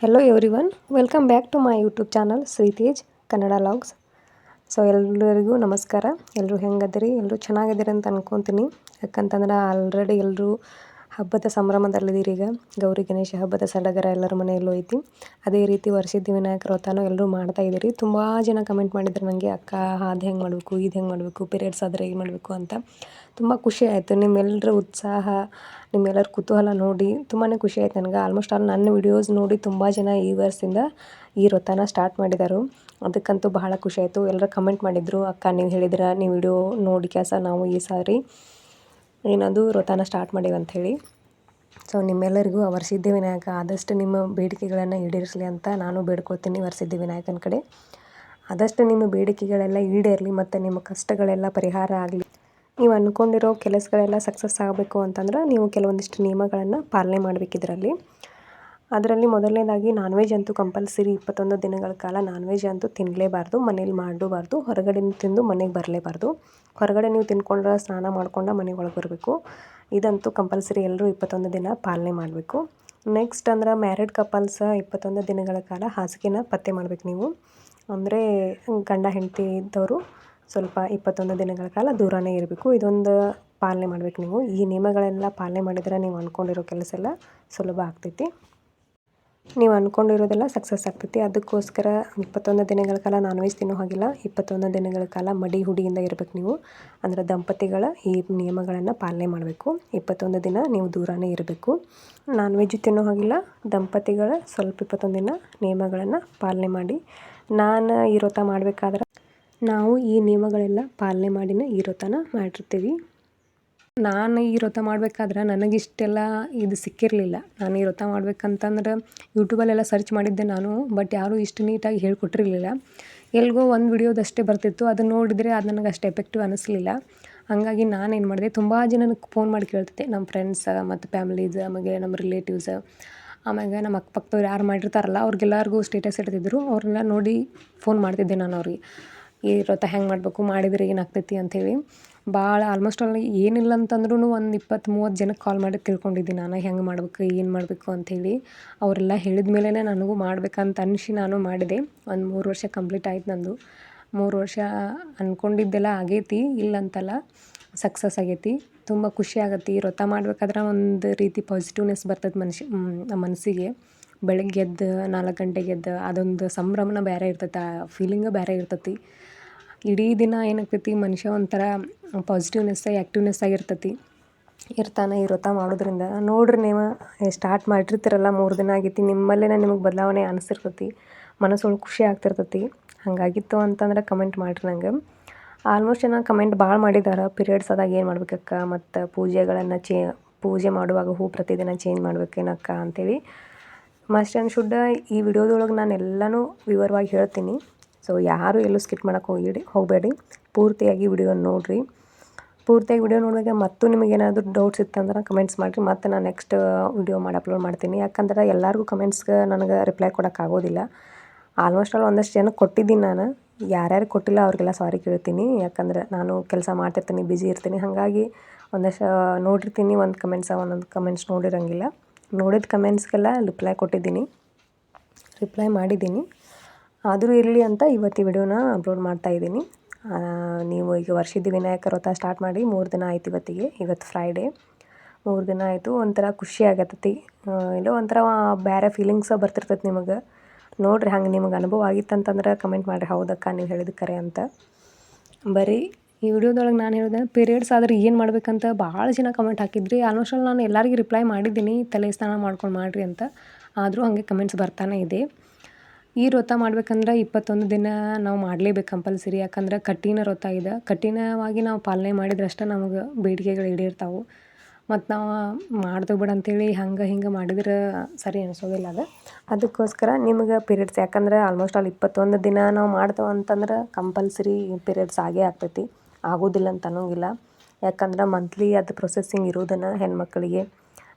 Hello everyone welcome back to my YouTube channel Shritej Kannada logs so ಎಲ್ಲರಿಗೂ ನಮಸ್ಕಾರ. ಎಲ್ಲರೂ ಹೆಂಗದಿರಿ? ಎಲ್ಲರೂ ಚೆನ್ನಾಗಿದ್ದೀರಿ ಅಂತ ಅನ್ಕೊತೀನಿ. ಯಾಕಂತಂದ್ರೆ ಆಲ್ರೆಡಿ ಎಲ್ಲರೂ ಹಬ್ಬದ ಸಂಭ್ರಮದಲ್ಲಿದ್ದೀರಿ ಈಗ. ಗೌರಿ, ಗಣೇಶ ಹಬ್ಬದ ಸಡಗರ ಎಲ್ಲರ ಮನೆಯಲ್ಲೂ ಐತಿ. ಅದೇ ರೀತಿ ವರ್ಷಿದ್ದಿ ವಿನಾಯಕ ವ್ರತನೂ ಎಲ್ಲರೂ ಮಾಡ್ತಾ ಇದ್ದೀರಿ. ತುಂಬ ಜನ ಕಮೆಂಟ್ ಮಾಡಿದ್ರು ನನಗೆ ಅಕ್ಕ ಅದು ಹೆಂಗೆ ಮಾಡಬೇಕು ಇದು ಹೆಂಗೆ ಮಾಡಬೇಕು ಪೀರಿಯಡ್ಸ್ ಆದರೆ ಏನು ಮಾಡಬೇಕು ಅಂತ. ತುಂಬ ಖುಷಿ ಆಯಿತು. ನಿಮ್ಮೆಲ್ಲರ ಉತ್ಸಾಹ ನಿಮ್ಮೆಲ್ಲರ ಕುತೂಹಲ ನೋಡಿ ತುಂಬಾ ಖುಷಿ ಆಯ್ತು ನನಗೆ. ಆಲ್ಮೋಸ್ಟ್ ಆಲ್ ನನ್ನ ವಿಡಿಯೋಸ್ ನೋಡಿ ತುಂಬ ಜನ ಈ ವರ್ಷದಿಂದ ಈ ವ್ರತನ ಸ್ಟಾರ್ಟ್ ಮಾಡಿದರು. ಅದಕ್ಕಂತೂ ಬಹಳ ಖುಷಿ ಆಯಿತು. ಎಲ್ಲರೂ ಕಮೆಂಟ್ ಮಾಡಿದರು, ಅಕ್ಕ, ನೀವು ಹೇಳಿದ್ರೆ, ನೀವು ವಿಡಿಯೋ ನೋಡಿ ಕ್ಯಾಸ ನಾವು ಈ ಸಾರಿ. ಏನದು ವ್ರತನ ಸ್ಟಾರ್ಟ್ ಮಾಡೀವಿ ಅಂಥೇಳಿ ಸೊ ನಿಮ್ಮೆಲ್ಲರಿಗೂ ಆ ವಿನಾಯಕ ಆದಷ್ಟು ನಿಮ್ಮ ಬೇಡಿಕೆಗಳನ್ನು ಈಡೇರಿಸಲಿ ಅಂತ ನಾನು ಬೇಡ್ಕೊಳ್ತೀನಿ ವರಸಿದ್ಧಿ ವಿನಾಯಕನ ಕಡೆ. ಆದಷ್ಟು ನಿಮ್ಮ ಬೇಡಿಕೆಗಳೆಲ್ಲ ಈಡೇರಲಿ ಮತ್ತು ನಿಮ್ಮ ಕಷ್ಟಗಳೆಲ್ಲ ಪರಿಹಾರ ಆಗಲಿ. ನೀವು ಅಂದ್ಕೊಂಡಿರೋ ಕೆಲಸಗಳೆಲ್ಲ ಸಕ್ಸಸ್ ಆಗಬೇಕು ಅಂತಂದ್ರೆ ನೀವು ಕೆಲವೊಂದಿಷ್ಟು ನಿಯಮಗಳನ್ನು ಪಾಲನೆ ಮಾಡಬೇಕಿದ್ರಲ್ಲಿ. ಅದರಲ್ಲಿ ಮೊದಲನೇದಾಗಿ ನಾನ್ ವೆಜ್ ಅಂತೂ ಕಂಪಲ್ಸರಿ ಇಪ್ಪತ್ತೊಂದು ದಿನಗಳ ಕಾಲ ನಾನ್ ವೆಜ್ ಅಂತೂ ತಿನ್ನಲೇಬಾರ್ದು ಮನೇಲಿ ಮಾಡಬಾರ್ದು ಹೊರಗಡೆ ತಿಂದು ಮನೆಗೆ ಬರಲೇಬಾರ್ದು. ಹೊರಗಡೆ ನೀವು ತಿನ್ಕೊಂಡ್ರೆ ಸ್ನಾನ ಮಾಡ್ಕೊಂಡು ಮನೆಗೆ ಬರಬೇಕು. ಇದಂತೂ ಕಂಪಲ್ಸರಿ ಎಲ್ಲರೂ ಇಪ್ಪತ್ತೊಂದು ದಿನ ಪಾಲನೆ ಮಾಡಬೇಕು. ನೆಕ್ಸ್ಟ್ ಅಂದ್ರೆ ಮ್ಯಾರಿಡ್ ಕಪಲ್ಸ್ ಇಪ್ಪತ್ತೊಂದು ದಿನಗಳ ಕಾಲ ಹಾಸಿಗೆನ ಪತ್ತೆ ಮಾಡಬೇಕು ನೀವು. ಅಂದರೆ ಗಂಡ ಹೆಂಡತಿ ಇದ್ದವರು ಸ್ವಲ್ಪ ಇಪ್ಪತ್ತೊಂದು ದಿನಗಳ ಕಾಲ ದೂರನೇ ಇರಬೇಕು. ಇದೊಂದು ಪಾಲನೆ ಮಾಡಬೇಕು ನೀವು. ಈ ನಿಯಮಗಳೆಲ್ಲ ಪಾಲನೆ ಮಾಡಿದರೆ ನೀವು ಅಂದ್ಕೊಂಡಿರೋ ಕೆಲಸ ಎಲ್ಲ ಸುಲಭ ಆಗ್ತೈತಿ. ನೀವು ಅಂದ್ಕೊಂಡಿರೋದೆಲ್ಲ ಸಕ್ಸಸ್ ಆಗ್ತೈತಿ. ಅದಕ್ಕೋಸ್ಕರ ಇಪ್ಪತ್ತೊಂದು ದಿನಗಳ ಕಾಲ ನಾನ್ ವೆಜ್ ತಿನ್ನೋ ಹಾಗಿಲ್ಲ. ಇಪ್ಪತ್ತೊಂದು ದಿನಗಳ ಕಾಲ ಮಡಿ ಹುಡಿಯಿಂದ ಇರಬೇಕು ನೀವು. ಅಂದರೆ ದಂಪತಿಗಳ ಈ ನಿಯಮಗಳನ್ನು ಪಾಲನೆ ಮಾಡಬೇಕು. ಇಪ್ಪತ್ತೊಂದು ದಿನ ನೀವು ದೂರನೇ ಇರಬೇಕು. ನಾನ್ ವೆಜ್ ತಿನ್ನೋ ಹಾಗಿಲ್ಲ. ದಂಪತಿಗಳ ಸ್ವಲ್ಪ ಇಪ್ಪತ್ತೊಂದು ದಿನ ನಿಯಮಗಳನ್ನು ಪಾಲನೆ ಮಾಡಿ. ನಾನು ಈ ವ್ರತ ಮಾಡಬೇಕಾದ್ರೆ ನಾವು ಈ ನಿಯಮಗಳೆಲ್ಲ ಪಾಲನೆ ಮಾಡಿನೇ ಈ ವ್ರತನ ಮಾಡಿರ್ತೀವಿ. ನಾನು ಈ ವ್ರತ ಮಾಡ್ಬೇಕಾದ್ರೆ ನನಗಿಷ್ಟೆಲ್ಲ ಇದು ಸಿಕ್ಕಿರಲಿಲ್ಲ. ನಾನು ಈ ವ್ರತ ಮಾಡ್ಬೇಕಂತಂದ್ರೆ ಯೂಟ್ಯೂಬಲ್ಲೆಲ್ಲ ಸರ್ಚ್ ಮಾಡಿದ್ದೆ ನಾನು, ಬಟ್ ಯಾರೂ ಇಷ್ಟು ನೀಟಾಗಿ ಹೇಳ್ಕೊಟ್ಟಿರಲಿಲ್ಲ. ಎಲ್ಲಿಗೋ ಒಂದು ವಿಡಿಯೋದಷ್ಟೇ ಬರ್ತಿತ್ತು ಅದನ್ನು ನೋಡಿದರೆ ಅದು ನನಗೆ ಅಷ್ಟು ಎಫೆಕ್ಟಿವ್ ಅನ್ನಿಸ್ಲಿಲ್ಲ ಹಾಗಾಗಿ ನಾನೇನು ಮಾಡಿದೆ, ತುಂಬ ಜನಕ್ಕೆ ಫೋನ್ ಮಾಡಿ ಕೇಳ್ತಿದ್ದೆ. ನಮ್ಮ ಫ್ರೆಂಡ್ಸ್ ಮತ್ತು ಫ್ಯಾಮಿಲೀಸ್ ಆಮೇಲೆ ನಮ್ಮ ರಿಲೇಟಿವ್ಸ್ ಆಮ್ಯಾಗ ನಮ್ಮ ಅಕ್ಕಪಕ್ಕದವ್ರು ಯಾರು ಮಾಡಿರ್ತಾರಲ್ಲ, ಅವ್ರಿಗೆಲ್ಲರಿಗೂ ಸ್ಟೇಟಸ್ ಇಡ್ತಿದ್ರು. ಅವ್ರನ್ನೆಲ್ಲ ನೋಡಿ ಫೋನ್ ಮಾಡ್ತಿದ್ದೆ ನಾನು ಅವ್ರಿಗೆ. ಈ ವ್ರತ ಹೆಂಗೆ ಮಾಡಬೇಕು, ಮಾಡಿದರೆ ಏನಾಗ್ತೈತಿ ಅಂಥೇಳಿ. ಭಾಳ ಆಲ್ಮೋಸ್ಟ್ ಆಲ್ ಏನಿಲ್ಲ ಅಂತಂದ್ರೂ ಒಂದು ಇಪ್ಪತ್ತು ಮೂವತ್ತು ಜನಕ್ಕೆ ಕಾಲ್ ಮಾಡಿ ತಿಳ್ಕೊಂಡಿದ್ದೀನಿ ನಾನು, ಹೆಂಗೆ ಮಾಡ್ಬೇಕು, ಏನು ಮಾಡಬೇಕು ಅಂಥೇಳಿ. ಅವರೆಲ್ಲ ಹೇಳಿದ ಮೇಲೇ ನನಗೂ ಮಾಡ್ಬೇಕಂತ ಅನಿಸಿ ನಾನು ಮಾಡಿದೆ. ಒಂದು ಮೂರು ವರ್ಷ ಕಂಪ್ಲೀಟ್ ಆಯ್ತು ನಂದು. ಮೂರು ವರ್ಷ ಅಂದ್ಕೊಂಡಿದ್ದೆಲ್ಲ ಆಗೈತಿ, ಇಲ್ಲಂತಲ್ಲ ಸಕ್ಸಸ್ ಆಗೈತಿ. ತುಂಬ ಖುಷಿ ಆಗತ್ತೆ ವ್ರತ ಮಾಡ್ಬೇಕಾದ್ರೆ ಒಂದು ರೀತಿ ಪಾಸಿಟಿವ್ನೆಸ್ ಬರ್ತದೆ ಮನುಷ್ಯ ನಮ್ಮ ಮನಸ್ಸಿಗೆ ಬೆಳಗ್ಗೆ ಎದ್ದು ನಾಲ್ಕು ಗಂಟೆಗೆ ಎದ್ದು ಅದೊಂದು ಸಂಭ್ರಮನ ಬೇರೆ ಇರ್ತೈತೆ, ಆ ಫೀಲಿಂಗ ಬೇರೆ ಇರ್ತೈತಿ. ಇಡೀ ದಿನ ಏನಾಗ್ತೈತಿ, ಮನುಷ್ಯ ಒಂಥರ ಪಾಸಿಟಿವ್ನೆಸ್ ಆ್ಯಕ್ಟಿವ್ನೆಸ್ ಆಗಿರ್ತೈತಿ. ಇರ್ತಾನೆ ವ್ರತ ಮಾಡೋದ್ರಿಂದ. ನೋಡ್ರಿ ನೀವು ಸ್ಟಾರ್ಟ್ ಮಾಡಿರ್ತೀರಲ್ಲ, ಮೂರು ದಿನ ಆಗೈತಿ ನಿಮ್ಮಲ್ಲೇ ನಿಮಗೆ ಬದಲಾವಣೆ ಅನಿಸಿರ್ತೈತಿ ಮನಸ್ಸೊಳಗೆ ಖುಷಿ ಆಗ್ತಿರ್ತೈತಿ. ಹಾಗಾಗಿತ್ತು ಅಂತಂದ್ರೆ ಕಮೆಂಟ್ ಮಾಡಿರಿ ನಂಗೆ. ಆಲ್ಮೋಸ್ಟ್ ಜನ ಕಮೆಂಟ್ ಭಾಳ ಮಾಡಿದ್ದಾರೆ ಪೀರಿಯಡ್ಸ್ ಆದಾಗ ಏನು ಮಾಡ್ಬೇಕಕ್ಕ, ಮತ್ತು ಪೂಜೆಗಳನ್ನು ಚೇ, ಪೂಜೆ ಮಾಡುವಾಗ ಹೂ ಪ್ರತಿದಿನ ಚೇಂಜ್ ಮಾಡ್ಬೇಕೇನಕ್ಕ ಅಂತೇಳಿ. ಮಸ್ಟ್ ಆ್ಯಂಡ್ ಶುಡ್ ಈ ವಿಡಿಯೋದೊಳಗೆ ನಾನು ಎಲ್ಲನೂ ವಿವರವಾಗಿ ಹೇಳ್ತೀನಿ. ಸೊ ಯಾರು ಎಲ್ಲೂ ಸ್ಕಿಪ್ ಮಾಡೋಕ್ಕೆ ಹೋಗಿಡಿ ಹೋಗಬೇಡಿ. ಪೂರ್ತಿಯಾಗಿ ವಿಡಿಯೋ ನೋಡಿರಿ. ಪೂರ್ತಿಯಾಗಿ ವಿಡಿಯೋ ನೋಡಿದಾಗ ಮತ್ತು ನಿಮಗೇನಾದರೂ ಡೌಟ್ಸ್ ಇತ್ತಂದ್ರೆ ಕಮೆಂಟ್ಸ್ ಮಾಡಿರಿ. ಮತ್ತು ನಾನು ನೆಕ್ಸ್ಟ್ ವಿಡಿಯೋ ಮಾಡಿ ಅಪ್ಲೋಡ್ ಮಾಡ್ತೀನಿ. ಯಾಕಂದ್ರೆ ಎಲ್ಲರಿಗೂ ಕಮೆಂಟ್ಸ್ಗೆ ನನಗೆ ರಿಪ್ಲೈ ಕೊಡೋಕ್ಕಾಗೋದಿಲ್ಲ ಆಲ್ಮೋಸ್ಟ್ ಆಲ್ ಒಂದಷ್ಟು ಜನ ಕೊಟ್ಟಿದ್ದೀನಿ ನಾನು. ಯಾರ್ಯಾರು ಕೊಟ್ಟಿಲ್ಲ ಅವ್ರಿಗೆಲ್ಲ ಸಾರಿ ಕೇಳ್ತೀನಿ. ಯಾಕಂದ್ರೆ ನಾನು ಕೆಲಸ ಮಾಡ್ತಿರ್ತೀನಿ ಬ್ಯುಸಿ ಇರ್ತೀನಿ. ಹಾಗಾಗಿ ಒಂದಷ್ಟು ನೋಡಿರ್ತೀನಿ. ಒಂದು ಕಮೆಂಟ್ಸ ಒಂದೊಂದು ಕಮೆಂಟ್ಸ್ ನೋಡಿರೋಂಗಿಲ್ಲ. ನೋಡಿದ ಕಮೆಂಟ್ಸ್ಗೆಲ್ಲ ರಿಪ್ಲೈ ಕೊಟ್ಟಿದ್ದೀನಿ. ರಿಪ್ಲೈ ಮಾಡಿದ್ದೀನಿ. ಆದರೂ ಇರಲಿ ಅಂತ ಇವತ್ತು ವಿಡಿಯೋನ ಅಪ್ಲೋಡ್ ಮಾಡ್ತಾ ಇದ್ದೀನಿ. ನೀವು ಈಗ ವರ್ಷದ ವಿನಾಯಕ ವ್ರತ ಸ್ಟಾರ್ಟ್ ಮಾಡಿ ಮೂರು ದಿನ ಆಯ್ತು ಇವತ್ತಿಗೆ, ಇವತ್ತು ಫ್ರೈಡೇ ಮೂರು ದಿನ ಆಯಿತು ಒಂಥರ ಖುಷಿ ಆಗತ್ತತಿ ಇಲ್ಲೋ ಒಂಥರ ಬೇರೆ ಫೀಲಿಂಗ್ಸ ಬರ್ತಿರ್ತೈತೆ ನಿಮಗೆ. ನೋಡ್ರಿ ಹಂಗೆ ನಿಮಗೆ ಅನುಭವ ಆಗಿತ್ತಂತಂದ್ರೆ ಕಮೆಂಟ್ ಮಾಡಿರಿ. ಹೌದಕ್ಕ, ನೀವು ಹೇಳಿದ ಕರೆ ಅಂತ. ಬರೀ ಈ ವಿಡಿಯೋದೊಳಗೆ ನಾನು ಹೇಳಿದೆ ಪೀರಿಯಡ್ಸ್ ಆದ್ರೆ ಏನು ಮಾಡ್ಬೇಕಂತ ಭಾಳ ಜನ ಕಮೆಂಟ್ ಹಾಕಿದ್ರಿ. ಆಲ್ಮೋಸ್ಟ್ ಆಲ್ ನಾನು ಎಲ್ಲರಿಗೂ ರಿಪ್ಲೈ ಮಾಡಿದ್ದೀನಿ, ತಲೆ ಸ್ನಾನ ಮಾಡ್ಕೊಂಡು ಮಾಡಿರಿ ಅಂತ. ಆದರೂ ಹಾಗೆ ಕಮೆಂಟ್ಸ್ ಬರ್ತಾನೆ ಇದೆ. ಈ ವ್ರತ ಮಾಡ್ಬೇಕಂದ್ರೆ ಇಪ್ಪತ್ತೊಂದು ದಿನ ನಾವು ಮಾಡಲೇಬೇಕು ಕಂಪಲ್ಸರಿ. ಯಾಕಂದ್ರೆ ಕಠಿಣ ವ್ರತ ಇದೆ. ಕಠಿಣವಾಗಿ ನಾವು ಪಾಲನೆ ಮಾಡಿದ್ರಷ್ಟೇ ನಮಗೆ ಬೇಡಿಕೆಗಳು ಈಡೇರ್ತಾವೆ. ಮತ್ತು ನಾವು ಮಾಡ್ತೇವೆ ಬಿಡು ಅಂತೇಳಿ ಹಂಗೆ ಹಿಂಗೆ ಮಾಡಿದ್ರೆ ಸರಿ ಅನಿಸೋದಿಲ್ಲ ಅದು. ಅದಕ್ಕೋಸ್ಕರ ನಿಮ್ಗೆ ಪೀರಿಯಡ್ಸ್ ಯಾಕಂದ್ರೆ ಆಲ್ಮೋಸ್ಟ್ ಆಲ್ ಇಪ್ಪತ್ತೊಂದು ದಿನ ನಾವು ಮಾಡ್ತೇವೆ ಅಂತಂದ್ರೆ ಕಂಪಲ್ಸರಿ ಪೀರಿಯಡ್ಸ್ ಆಗೇ ಆಗ್ತೈತಿ. ಆಗೋದಿಲ್ಲ ಅಂತ ಅನ್ನೋಂಗಿಲ್ಲ. ಯಾಕಂದ್ರೆ ಮಂತ್ಲಿ ಅದು ಪ್ರೊಸೆಸಿಂಗ್ ಇರೋದನ್ನು ಹೆಣ್ಮಕ್ಳಿಗೆ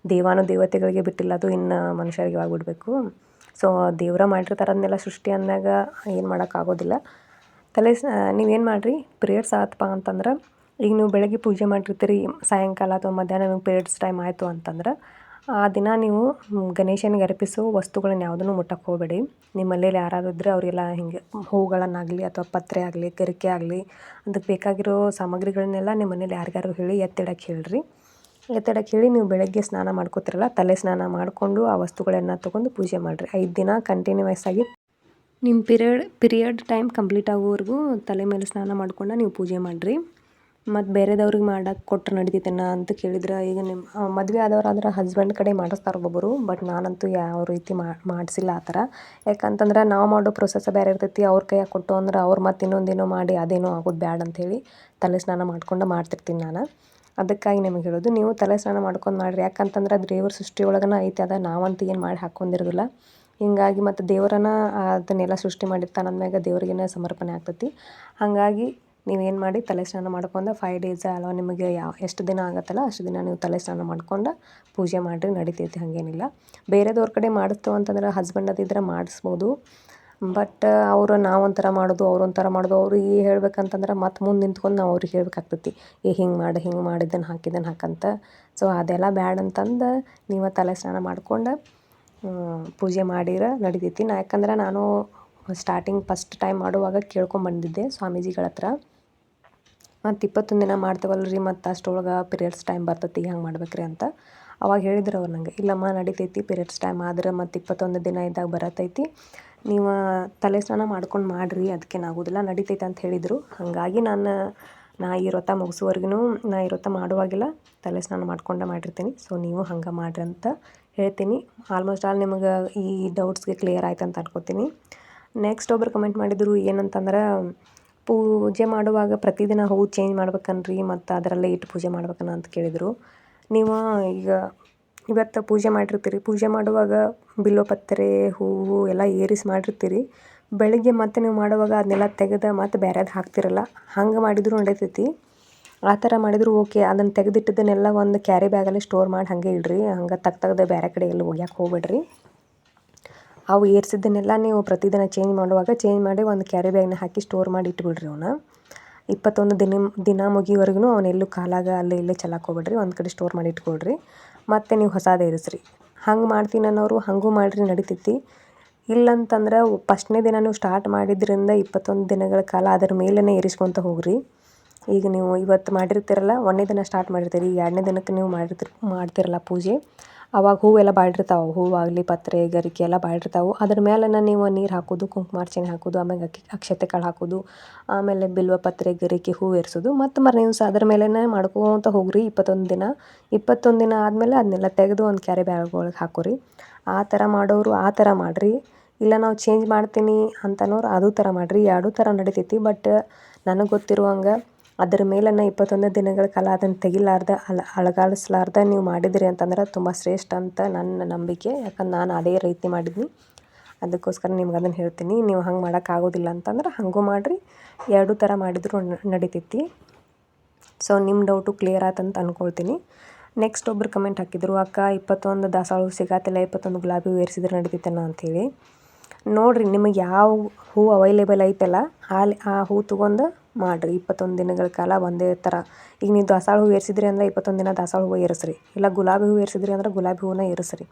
ದೇವಾನು ದೇವತೆಗಳಿಗೆ ಬಿಟ್ಟಿಲ್ಲ ಅದು ಇನ್ನು ಮನುಷ್ಯರಿಗೆ ಆಗ್ಬಿಡ್ಬೇಕು. ಬಿಡಬೇಕು ಸೊ ದೇವ್ರ ಮಾಡಿರ್ತಾರೆ ಅದನ್ನೆಲ್ಲ ಸೃಷ್ಟಿ ಅಂದಾಗ ಏನು ಮಾಡೋಕ್ಕಾಗೋದಿಲ್ಲ ತಲೆ ನೀವೇನು ಮಾಡಿರಿ ಪ್ರೇಯರ್ಸ್ ಆತಪ್ಪ ಅಂತಂದ್ರೆ, ಈಗ ನೀವು ಬೆಳಗ್ಗೆ ಪೂಜೆ ಮಾಡಿರ್ತೀರಿ, ಸಾಯಂಕಾಲ ಅಥವಾ ಮಧ್ಯಾಹ್ನ ನಿಮ್ಗೆ ಪಿರಿಯಡ್ಸ್ ಟೈಮ್ ಆಯಿತು ಅಂತಂದ್ರೆ, ಆ ದಿನ ನೀವು ಗಣೇಶನಿಗೆ ಅರ್ಪಿಸೋ ವಸ್ತುಗಳನ್ನ ಯಾವುದನ್ನು ಮುಟ್ಟಕ್ಕೆ ಹೋಗಬೇಡಿ. ನಿಮ್ಮಲ್ಲಿ ಯಾರಾದ್ರು ಇದ್ದರೆ ಅವರೆಲ್ಲ ಹಿಂಗೆ ಹೂಗಳನ್ನಾಗಲಿ ಅಥವಾ ಪತ್ರೆ ಆಗಲಿ ಗರಿಕೆ ಆಗಲಿ ಅದಕ್ಕೆ ಬೇಕಾಗಿರೋ ಸಾಮಗ್ರಿಗಳನ್ನೆಲ್ಲ ನಿಮ್ಮ ಮನೇಲಿ ಯಾರಿಗಾರು ಹೇಳಿ ಎತ್ತಿಡಕ್ಕೆ ಹೇಳ್ರಿ. ಎತ್ತಿಡಕ್ಕೆ ಹೇಳಿ ನೀವು ಬೆಳಗ್ಗೆ ಸ್ನಾನ ಮಾಡ್ಕೋತಿರಲ್ಲ, ತಲೆ ಸ್ನಾನ ಮಾಡಿಕೊಂಡು ಆ ವಸ್ತುಗಳನ್ನು ತೊಗೊಂಡು ಪೂಜೆ ಮಾಡಿರಿ. ಐದು ದಿನ ಕಂಟಿನ್ಯೂಯಸ್ ಆಗಿ ನಿಮ್ಮ ಪಿರಿಯಡ್ ಪಿರಿಯಡ್ ಟೈಮ್ ಕಂಪ್ಲೀಟ್ ಆಗೋವರೆಗೂ ತಲೆ ಮೇಲೆ ಸ್ನಾನ ಮಾಡ್ಕೊಂಡು ನೀವು ಪೂಜೆ ಮಾಡಿರಿ. ಮತ್ತು ಬೇರೆದವ್ರಿಗೆ ಮಾಡಕ್ಕೆ ಕೊಟ್ಟರೆ ನಡೀತೈತೆನ ಅಂತ ಕೇಳಿದ್ರೆ, ಈಗ ನಿಮ್ಮ ಮದುವೆ ಆದವರಾದ್ರೆ ಹಸ್ಬೆಂಡ್ ಕಡೆ ಮಾಡಿಸ್ತಾರೆ ಒಬ್ಬೊಬ್ಬರು ಬಟ್ ನಾನಂತೂ ಯಾವ ರೀತಿ ಮಾಡಿಸಿಲ್ಲ ಆ ಥರ. ಯಾಕಂತಂದ್ರೆ ನಾವು ಮಾಡೋ ಪ್ರೊಸೆಸ್ ಬೇರೆ ಇರ್ತೈತಿ, ಅವ್ರ ಕೈಯಾಗ ಕೊಟ್ಟು ಅಂದ್ರೆ ಅವ್ರು ಮತ್ತು ಇನ್ನೊಂದೇನೋ ಮಾಡಿ ಅದೇನೋ ಆಗೋದು ಬ್ಯಾಡ ಅಂಥೇಳಿ ತಲೆ ಸ್ನಾನ ಮಾಡ್ಕೊಂಡು ಮಾಡ್ತಿರ್ತೀನಿ ನಾನು. ಅದಕ್ಕಾಗಿ ನಿಮಗೆ ಹೇಳೋದು, ನೀವು ತಲೆ ಸ್ನಾನ ಮಾಡ್ಕೊಂಡು ಮಾಡಿರಿ. ಯಾಕಂತಂದ್ರೆ ದೇವ್ರ ಸೃಷ್ಟಿ ಒಳಗನ ಐತೆ, ಅದ ನಾವಂತೂ ಏನು ಮಾಡಿ ಹಾಕ್ಕೊಂಡಿರೋದಿಲ್ಲ ಹಿಂಗಾಗಿ ಮತ್ತು ದೇವರನ್ನ ಅದನ್ನೆಲ್ಲ ಸೃಷ್ಟಿ ಮಾಡಿರ್ತಾನೆ ಅಂದಮ್ಯಾಗ ದೇವ್ರಿಗೇನೆ ಸಮರ್ಪಣೆ ಆಗ್ತೈತಿ. ಹಾಗಾಗಿ ನೀವೇನು ಮಾಡಿ ತಲೆ ಸ್ನಾನ ಮಾಡ್ಕೊಂಡು ಫೈವ್ ಡೇಸ್ ಅಲ್ವಾ ನಿಮಗೆ ಯಾವ ಎಷ್ಟು ದಿನ ಆಗುತ್ತಲ್ಲ, ಅಷ್ಟು ದಿನ ನೀವು ತಲೆ ಸ್ನಾನ ಮಾಡ್ಕೊಂಡು ಪೂಜೆ ಮಾಡಿರಿ, ನಡಿತೈತಿ ಹಾಗೇನಿಲ್ಲ. ಬೇರೆದವ್ರ ಕಡೆ ಮಾಡಿಸ್ತೇವೆ ಅಂತಂದ್ರೆ ಹಸ್ಬೆಂಡ್ ಅದಿದ್ರೆ ಮಾಡಿಸ್ಬೋದು. ಬಟ್ ಅವರು ನಾವೊಂಥರ ಮಾಡೋದು, ಅವ್ರೊಂಥರ ಮಾಡೋದು ಅವ್ರಿಗೆ ಹೇಳ್ಬೇಕಂತಂದ್ರೆ ಮತ್ತೆ ಮುಂದೆ ನಿಂತ್ಕೊಂಡು ನಾವು ಅವ್ರಿಗೆ ಹೇಳ್ಬೇಕಾಗ್ತೈತಿ. ಏ, ಹಿಂಗೆ ಮಾಡಿ, ಹಿಂಗೆ ಮಾಡಿದ್ದನ್ನು ಹಾಕಿದ್ದನ್ನು ಹಾಕಂತ ಸೊ ಅದೆಲ್ಲ ಬ್ಯಾಡ ಅಂತಂದು ನೀವು ತಲೆ ಸ್ನಾನ ಮಾಡ್ಕೊಂಡು ಪೂಜೆ ಮಾಡಿರ ನಡಿತೈತಿ. ನಾ, ಯಾಕಂದ್ರೆ ನಾನು ಸ್ಟಾರ್ಟಿಂಗ್ ಫಸ್ಟ್ ಟೈಮ್ ಮಾಡುವಾಗ ಕೇಳ್ಕೊಂಬಂದಿದ್ದೆ ಸ್ವಾಮೀಜಿಗಳ ಹತ್ರ. ಮತ್ತು ಇಪ್ಪತ್ತೊಂದು ದಿನ ಮಾಡ್ತೇವಲ್ಲ ರೀ ಮತ್ತು ಅಷ್ಟೊಳಗೆ ಪಿರಿಯಡ್ಸ್ ಟೈಮ್ ಬರ್ತೈತಿ ಹಂಗೆ ಮಾಡ್ಬೇಕ್ರಿ ಅಂತ. ಅವಾಗ ಹೇಳಿದ್ರು ಅವ್ರು ನನಗೆ ಇಲ್ಲಮ್ಮ ನಡಿತೈತಿ ಪಿರಿಯಡ್ಸ್ ಟೈಮ್ ಆದ್ರೆ ಮತ್ತು ಇಪ್ಪತ್ತೊಂದು ದಿನ ಇದ್ದಾಗ ಬರತೈತಿ. ನೀವು ತಲೆ ಸ್ನಾನ ಮಾಡ್ಕೊಂಡು ಮಾಡಿರಿ ಅದಕ್ಕೇನಾಗೋದಿಲ್ಲ ನಡಿತೈತೆ ಅಂತ ಹೇಳಿದರು. ಹಾಗಾಗಿ ನಾನು, ನಾ ಈ ವ್ರತ ಮುಗಿಸುವವರೆಗೂ ನಾ ಈ ವ್ರತ ಮಾಡುವಾಗಿಲ್ಲ ತಲೆ ಸ್ನಾನ ಮಾಡ್ಕೊಂಡೇ ಮಾಡಿರ್ತೀನಿ. ಸೊ ನೀವು ಹಂಗೆ ಮಾಡಿರಿ ಅಂತ ಹೇಳ್ತೀನಿ. ಆಲ್ಮೋಸ್ಟ್ ಆಲ್ ನಿಮಗೆ ಈ ಡೌಟ್ಸ್ಗೆ ಕ್ಲಿಯರ್ ಆಯ್ತು ಅಂತ ಅನ್ಕೋತೀನಿ. ನೆಕ್ಸ್ಟ್ ಒಬ್ಬರು ಕಮೆಂಟ್ ಮಾಡಿದರು ಏನಂತಂದ್ರೆ, ಪೂಜೆ ಮಾಡುವಾಗ ಪ್ರತಿದಿನ ಹೂವು ಚೇಂಜ್ ಮಾಡ್ಬೇಕನ್ರಿ ಮತ್ತು ಅದರಲ್ಲೇ ಇಟ್ಟು ಪೂಜೆ ಮಾಡ್ಬೇಕನ್ನ ಅಂತ ಕೇಳಿದರು. ನೀವು ಈಗ ಇವತ್ತು ಪೂಜೆ ಮಾಡಿರ್ತೀರಿ. ಪೂಜೆ ಮಾಡುವಾಗ ಬಿಲ್ವಪತ್ರೆ ಹೂವು ಎಲ್ಲ ಏರಿಸಿ ಮಾಡಿರ್ತೀರಿ. ಬೆಳಗ್ಗೆ ಮತ್ತೆ ನೀವು ಮಾಡುವಾಗ ಅದನ್ನೆಲ್ಲ ತೆಗೆದು ಮತ್ತೆ ಬೇರೆದು ಹಾಕ್ತಿರಲ್ಲ. ಹಂಗೆ ಮಾಡಿದರೂ ನಡೀತೈತಿ. ಆ ಥರ ಮಾಡಿದರೂ ಓಕೆ. ಅದನ್ನು ತೆಗೆದಿಟ್ಟಿದ್ದನ್ನೆಲ್ಲ ಒಂದು ಕ್ಯಾರಿ ಬ್ಯಾಗಲ್ಲಿ ಸ್ಟೋರ್ ಮಾಡಿ ಹಾಗೆ ಇಡ್ರಿ. ಹಂಗೆ ತಗ್ ತೆಗ್ದು ಬೇರೆ ಕಡೆ ಎಲ್ಲ ಹೋಗ್ಯಾಕೆ ಹೋಗ್ಬೇಡ್ರಿ. ಅವು ಏರ್ಸಿದ್ದನ್ನೆಲ್ಲ ನೀವು ಪ್ರತಿದಿನ ಚೇಂಜ್ ಮಾಡುವಾಗ ಚೇಂಜ್ ಮಾಡಿ ಒಂದು ಕ್ಯಾರಿ ಬ್ಯಾಗ್ನ ಹಾಕಿ ಸ್ಟೋರ್ ಮಾಡಿ ಇಟ್ಬಿಡ್ರಿ ಅವನ್ನ ಇಪ್ಪತ್ತೊಂದು ದಿನ ದಿನ ಮುಗಿವರೆಗೂ ಅವನ್ನೆಲ್ಲೂ ಕಾಲಾಗ ಅಲ್ಲಿ ಇಲ್ಲೇ ಚೆಲ್ಲಕ್ಕೆ ಹೋಗ್ಬೇಡ್ರಿ. ಒಂದು ಕಡೆ ಸ್ಟೋರ್ ಮಾಡಿ ಇಟ್ಕೊಳ್ರಿ. ಮತ್ತು ನೀವು ಹೊಸಾದು ಇರಿಸ್ರಿ. ಹಂಗೆ ಮಾಡ್ತೀನಿ ಅನ್ನೋರು ಹಾಗೂ ಮಾಡಿರಿ ನಡಿತೈತಿ. ಇಲ್ಲಂತಂದ್ರೆ ಫಸ್ಟ್ನೇ ದಿನ ನೀವು ಸ್ಟಾರ್ಟ್ ಮಾಡಿದ್ರಿಂದ ಇಪ್ಪತ್ತೊಂದು ದಿನಗಳ ಕಾಲ ಅದರ ಮೇಲೇ ಏರಿಸ್ಕೊತ ಹೋಗ್ರಿ. ಈಗ ನೀವು ಇವತ್ತು ಮಾಡಿರ್ತೀರಲ್ಲ, ಒಂದನೇ ದಿನ ಸ್ಟಾರ್ಟ್ ಮಾಡಿರ್ತೀರಿ, ಎರಡನೇ ದಿನಕ್ಕೆ ನೀವು ಮಾಡಿರ್ತೀರಿ, ಮಾಡ್ತಿರಲ್ಲ ಪೂಜೆ. ಅವಾಗ ಹೂವೆಲ್ಲ ಬಾಡಿರ್ತಾವೆ ಹೂವಾಗಲಿ ಪತ್ರೆ, ಗರಿಕೆ ಎಲ್ಲ ಬಾಡಿರ್ತಾವೆ ಅದ್ರ ಮೇಲೆ ನೀವು ನೀರು ಹಾಕೋದು ಕುಂಕುಮಾರ್ಚನೆ ಹಾಕೋದು ಆಮೇಲೆ ಅಕ್ಕಿ, ಅಕ್ಷತೆ ಕಾಳು ಹಾಕೋದು, ಆಮೇಲೆ ಬಿಲ್ವ, ಪತ್ರೆ, ಗರಿಕೆ, ಹೂವು ಏರಿಸೋದು. ಮತ್ತು ಮರನೇ ದಿವಸ ಅದ್ರ ಮೇಲೇ ಮಾಡ್ಕೊತ ಹೋಗ್ರಿ ಇಪ್ಪತ್ತೊಂದು ದಿನ. ಇಪ್ಪತ್ತೊಂದು ದಿನ ಆದಮೇಲೆ ಅದನ್ನೆಲ್ಲ ತೆಗೆದು ಒಂದು ಕ್ಯಾರೆ ಬ್ಯಾಗ್ ಒಳಗೆ ಹಾಕೋರಿ. ಆ ಥರ ಮಾಡೋರು ಆ ಥರ ಮಾಡಿರಿ. ಇಲ್ಲ ನಾವು ಚೇಂಜ್ ಮಾಡ್ತೀನಿ ಅಂತನೋರು ಅದು ಥರ ಮಾಡಿರಿ. ಎರಡೂ ಥರ ನಡಿತೈತಿ. ಬಟ್ ನನಗೆ ಗೊತ್ತಿರುವಂಗೆ ಅದ್ರ ಮೇಲನ್ನು ಇಪ್ಪತ್ತೊಂದು ದಿನಗಳ ಕಾಲ ಅದನ್ನು ತೆಗಿಲಾರ್ದ ಅಲ ಅಲುಗಾಡಿಸ್ಲಾರ್ದೆ ನೀವು ಮಾಡಿದಿರಿ ಅಂತಂದ್ರೆ ತುಂಬ ಶ್ರೇಷ್ಠ ಅಂತ ನನ್ನ ನಂಬಿಕೆ. ಯಾಕಂದ್ರೆ ನಾನು ಅದೇ ರೀತಿ ಮಾಡಿದ್ನಿ. ಅದಕ್ಕೋಸ್ಕರ ನಿಮ್ಗೆ ಅದನ್ನು ಹೇಳ್ತೀನಿ. ನೀವು ಹಂಗೆ ಮಾಡೋಕ್ಕಾಗೋದಿಲ್ಲ ಅಂತಂದ್ರೆ ಹಾಗೂ ಮಾಡಿರಿ. ಎರಡೂ ಥರ ಮಾಡಿದರೂ ನಡಿತೈತಿ. ಸೊ ನಿಮ್ಮ ಡೌಟು ಕ್ಲಿಯರ್ ಆಯ್ತಂತ ಅಂದ್ಕೊಳ್ತೀನಿ ನೆಕ್ಸ್ಟ್ ಒಬ್ರು ಕಮೆಂಟ್ ಹಾಕಿದ್ರು, ಅಕ್ಕ, ಇಪ್ಪತ್ತೊಂದು ದಾಸವಾಳ ಸಿಗಾತಿಲ್ಲ, ಇಪ್ಪತ್ತೊಂದು ಗುಲಾಬಿ ಹೂ ಏರಿಸಿದ್ರೆ ನಡಿತೈತೇನ ಅಂಥೇಳಿ ನೋಡಿರಿ, ನಿಮಗೆ ಯಾವ ಹೂ ಅವೈಲೇಬಲ್ ಐತಲ್ಲ ಆ ಹೂ ತೊಗೊಂಡು ಮಾಡಿರಿ, ಇಪ್ಪತ್ತೊಂದು ದಿನಗಳ ಕಾಲ ಒಂದೇ ಥರ. ಈಗ ನೀವು ದಾಸಾಳು ಹೂವು ಏರಿಸಿದ್ರಿ ಅಂದರೆ ಇಪ್ಪತ್ತೊಂದು ದಿನ ದಾಸಾಳು ಹೂವು ಏರಿಸ್ರಿ. ಇಲ್ಲ ಗುಲಾಬಿ ಹೂವು ಏರಿಸಿದ್ರಿ ಅಂದ್ರೆ ಗುಲಾಬಿ ಹೂವನ್ನ ಏರಿಸ್ರಿ.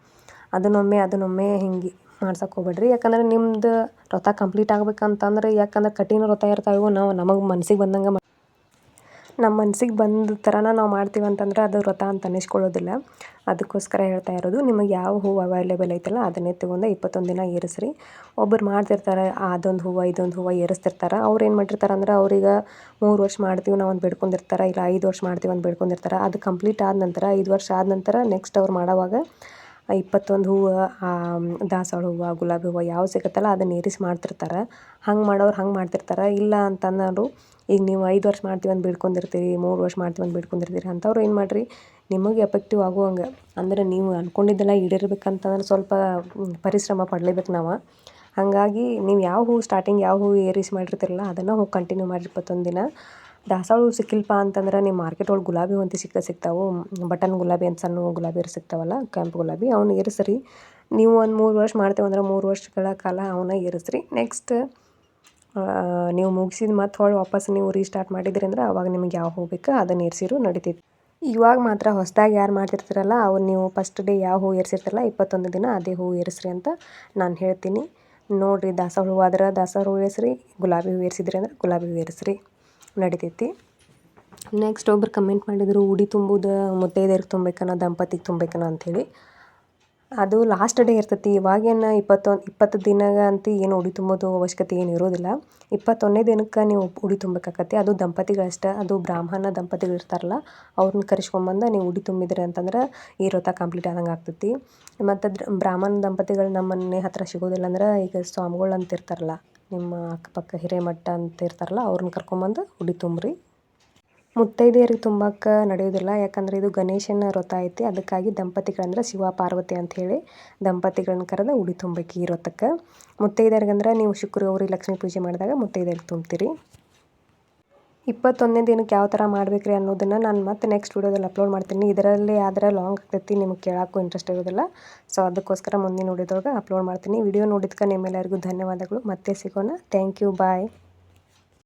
ಅದನ್ನೊಮ್ಮೆ ಅದನ್ನೊಮ್ಮೆ ಹಿಂಗೆ ಮಾಡ್ಸಕ್ಕೆ ಹೋಗ್ಬೇಡ್ರಿ. ಯಾಕಂದ್ರೆ ನಿಮ್ದು ವ್ರತ ಕಂಪ್ಲೀಟ್ ಆಗ್ಬೇಕಂತಂದ್ರೆ ಯಾಕಂದ್ರೆ ಕಠಿಣ ವ್ರತ ಇರ್ತಾವೆ ನಾವು ನಮಗೆ ಮನ್ಸಿಗೆ ಬಂದಂಗೆ ನಮ್ಮ ಮನಸ್ಸಿಗೆ ಬಂದ ಥರನ ನಾವು ಮಾಡ್ತೀವಿ ಅಂತಂದ್ರೆ ಅದು ವ್ರತ ಅಂತ ಅನ್ನಿಸ್ಕೊಳ್ಳೋದಿಲ್ಲ. ಅದಕ್ಕೋಸ್ಕರ ಹೇಳ್ತಾ ಇರೋದು, ನಿಮಗೆ ಯಾವ ಹೂವು ಅವೈಲೇಬಲ್ ಐತಲ್ಲ ಅದನ್ನೇ ತೊಗೊಂಡು ಇಪ್ಪತ್ತೊಂದು ದಿನ ಏರಿಸ್ರಿ. ಒಬ್ಬರು ಮಾಡ್ತಿರ್ತಾರೆ, ಅದೊಂದು ಹೂವು, ಇದೊಂದು ಹೂವು ಏರಿಸ್ತಿರ್ತಾರೆ. ಅವ್ರು ಏನು ಮಾಡಿರ್ತಾರೆ ಅಂದ್ರೆ ಅವ್ರಿಗೆ ಮೂರು ವರ್ಷ ಮಾಡ್ತೀವಿ, ನಾವು ಒಂದು ಬೇಡ್ಕೊಂಡಿರ್ತಾರೆ, ಇಲ್ಲ ಐದು ವರ್ಷ ಮಾಡ್ತೀವಿ ಅಂತ ಬೇಡ್ಕೊಂಡಿರ್ತಾರೆ. ಅದು ಕಂಪ್ಲೀಟ್ ಆದ ನಂತರ, ಐದು ವರ್ಷ ಆದ ನಂತರ ನೆಕ್ಸ್ಟ್ ಅವ್ರು ಮಾಡೋವಾಗ ಇಪ್ಪತ್ತೊಂದು ಹೂವು ದಾಸವಾಳ ಹೂವು, ಗುಲಾಬಿ ಹೂವು ಯಾವ ಸಿಗುತ್ತಲ್ಲ ಅದನ್ನ ಏರಿಸಿ ಮಾಡ್ತಿರ್ತಾರೆ. ಹಂಗೆ ಮಾಡೋರು ಹಂಗೆ ಮಾಡ್ತಿರ್ತಾರೆ. ಇಲ್ಲ ಅಂತಂದವರು ಈಗ ನೀವು ಐದು ವರ್ಷ ಮಾಡ್ತೀವಿ ಅಂತ ಬೇಡ್ಕೊಂಡಿರ್ತೀರಿ ಮೂರು ವರ್ಷ ಮಾಡ್ತೀವಿ ಅಂತ ಬೇಡ್ಕೊಂಡಿರ್ತೀರಿ ಅಂಥವ್ರು ಏನು ಮಾಡಿರಿ? ನಿಮಗೆ ಎಫೆಕ್ಟಿವ್ ಆಗುವಂಗೆ. ಅಂದರೆ ನೀವು ಅಂದ್ಕೊಂಡಿದ್ದೆಲ್ಲ ಈಡೇರ್ಬೇಕಂತಂದ್ರೆ ಸ್ವಲ್ಪ ಪರಿಶ್ರಮ ಪಡಲೇಬೇಕು ನಾವು. ಹಾಗಾಗಿ ನೀವು ಯಾವ ಹೂವು ಸ್ಟಾರ್ಟಿಂಗ್ ಯಾವ ಹೂವು ಏರಿಸಿ ಮಾಡಿರ್ತೀರಲ್ಲ, ಅದನ್ನು ಹೂ ಕಂಟಿನ್ಯೂ ಮಾಡಿರಿ ಇಪ್ಪತ್ತೊಂದು ದಿನ. ದಾಸಾಳು ಹೂ ಸಿಕ್ಕಿಲ್ಲಪ್ಪ ಅಂತಂದ್ರೆ ನಿಮ್ಮ ಮಾರ್ಕೆಟ್ ಒಳಗೆ ಗುಲಾಬಿ ಒಂದು ಸಿಕ್ಕ ಸಿಗ್ತಾವೆ ಬಟನ್ ಗುಲಾಬಿ ಅಂತ ಸಣ್ಣ ಗುಲಾಬಿ ಸಿಗ್ತಾವಲ್ಲ ಕೆಂಪು ಗುಲಾಬಿ ಅವನ್ನ ಏರಿಸ್ರಿ. ನೀವು ಒಂದು ಮೂರು ವರ್ಷ ಮಾಡ್ತೇವೆ ಅಂದ್ರೆ ಮೂರು ವರ್ಷಗಳ ಕಾಲ ಅವನ್ನ ಏರಿಸ್ರಿ. ನೆಕ್ಸ್ಟ್ ನೀವು ಮುಗಿಸಿದ ಮತ್ತು ಹೊಳ್ಳಿ ವಾಪಸ್ ನೀವು ರೀಸ್ಟಾರ್ಟ್ ಮಾಡಿದ್ರಿ ಅಂದ್ರೆ ಅವಾಗ ನಿಮಗೆ ಯಾವ ಹೂ ಅದನ್ನು ಏರ್ಸಿರು ನಡಿತೈತಿ ಇವಾಗ ಮಾತ್ರ ಹೊಸದಾಗಿ ಯಾರು ಮಾಡ್ತಿರ್ತೀರಲ್ಲ, ಅವ್ರು ನೀವು ಫಸ್ಟ್ ಡೇ ಯಾವ ಹೂ ಏರಿಸಿರ್ತಾರಲ್ಲ, ಇಪ್ಪತ್ತೊಂದು ದಿನ ಅದೇ ಹೂ ಏರಿಸ್ರಿ ಅಂತ ನಾನು ಹೇಳ್ತೀನಿ. ನೋಡಿರಿ ದಾಸವಾಳ ಹೂವು ಆದ್ರೆ ದಾಸವಾಳ ಹೂವು ಏರಿಸ್ರಿ, ಗುಲಾಬಿ ಹೂವು ಏರಿಸಿದ್ರಿ ಅಂದ್ರೆ ಗುಲಾಬಿ ಹೂವು ಏರಿಸ್ರಿ, ನಡಿತೈತಿ. ನೆಕ್ಸ್ಟ್ ಒಬ್ರು ಕಮೆಂಟ್ ಮಾಡಿದರು, ಉಡಿ ತುಂಬುದು ಮುತ್ತೈದೆಯರಿಗೆ ತುಂಬಬೇಕನ ದಂಪತಿಗೆ ತುಂಬಬೇಕನ ಅಂಥೇಳಿ ಅದು ಲಾಸ್ಟ್ ಡೇ ಇರ್ತೈತಿ. ಇವಾಗೇನು ಇಪ್ಪತ್ತೊಂದು ಇಪ್ಪತ್ತು ದಿನಗ ಅಂತ ಏನು ಉಡಿ ತುಂಬೋದು ಅವಶ್ಯಕತೆ ಏನು ಇರೋದಿಲ್ಲ. ಇಪ್ಪತ್ತೊಂದನೇ ದಿನಕ್ಕೆ ನೀವು ಉಡಿ ತುಂಬಬೇಕಾಕತಿ ಅದು ದಂಪತಿಗಳಷ್ಟೇ, ಅದು ಬ್ರಾಹ್ಮಣ ದಂಪತಿಗಳು ಇರ್ತಾರಲ್ಲ, ಅವ್ರನ್ನ ಕರೆಸ್ಕೊಂಬಂದು ನೀವು ಉಡಿ ತುಂಬಿದ್ರಿ ಅಂತಂದ್ರೆ ಈ ವ್ರತ ಕಂಪ್ಲೀಟ್ ಆದಂಗೆ ಆಗ್ತೈತಿ. ಮತ್ತು ಬ್ರಾಹ್ಮಣ ದಂಪತಿಗಳು ನಮ್ಮ ಮನೆ ಹತ್ತಿರ ಸಿಗೋದಿಲ್ಲ ಅಂದ್ರೆ ಈಗ ಸ್ವಾಮಿಗಳು ಅಂತ ಇರ್ತಾರಲ್ಲ ನಿಮ್ಮ ಅಕ್ಕಪಕ್ಕ ಹಿರೇಮಠ ಅಂತ ಇರ್ತಾರಲ್ಲ ಅವ್ರನ್ನ ಕರ್ಕೊಂಬಂದು ಉಡಿ ತುಂಬ್ರಿ. ಮುತ್ತೈದೆಯರಿಗೆ ತುಂಬಕ್ಕೆ ನಡೆಯೋದಿಲ್ಲ. ಯಾಕಂದರೆ ಇದು ಗಣೇಶನ ವ್ರತ ಐತಿ. ಅದಕ್ಕಾಗಿ ದಂಪತಿಗಳಂದ್ರೆ ಶಿವ, ಪಾರ್ವತಿ ಅಂಥೇಳಿ ದಂಪತಿಗಳನ್ನ ಕರೆದು ಉಡಿ ತುಂಬಬೇಕು ಈ ವ್ರತಕ್ಕೆ. ಮುತ್ತೈದೆಯರಿಗಂದ್ರೆ ನೀವು ಶುಕ್ರಗೌರಿ ಲಕ್ಷ್ಮೀ ಪೂಜೆ ಮಾಡಿದಾಗ ಮುತ್ತೈದೆಯರಿಗೆ ತುಂಬ್ತೀರಿ. ಇಪ್ಪತ್ತೊಂದನೇ ದಿನಕ್ಕೆ ಯಾವ ಥರ ಮಾಡ್ಬೇಕ್ರಿ ಅನ್ನೋದನ್ನು ನಾನು ಮತ್ತೆ ನೆಕ್ಸ್ಟ್ ವೀಡಿಯೋದಲ್ಲಿ ಅಪ್ಲೋಡ್ ಮಾಡ್ತೀನಿ. ಇದರಲ್ಲಿ ಆದ್ರೆ ಲಾಂಗ್ ಆಗ್ತೈತಿ ನಿಮಗೆ ಕೇಳೋಕ್ಕೂ ಇಂಟ್ರೆಸ್ಟ್ ಇರೋದಿಲ್ಲ. ಸೊ ಅದಕ್ಕೋಸ್ಕರ ಮುಂದಿನ ವೀಡಿಯೋದೊಳಗೆ ಅಪ್ಲೋಡ್ ಮಾಡ್ತೀನಿ. ವಿಡಿಯೋ ನೋಡಿದ್ಕೆ ನಿಮ್ಮೆಲ್ಲರಿಗೂ ಧನ್ಯವಾದಗಳು. ಮತ್ತೆ ಸಿಗೋಣ. Thank you bye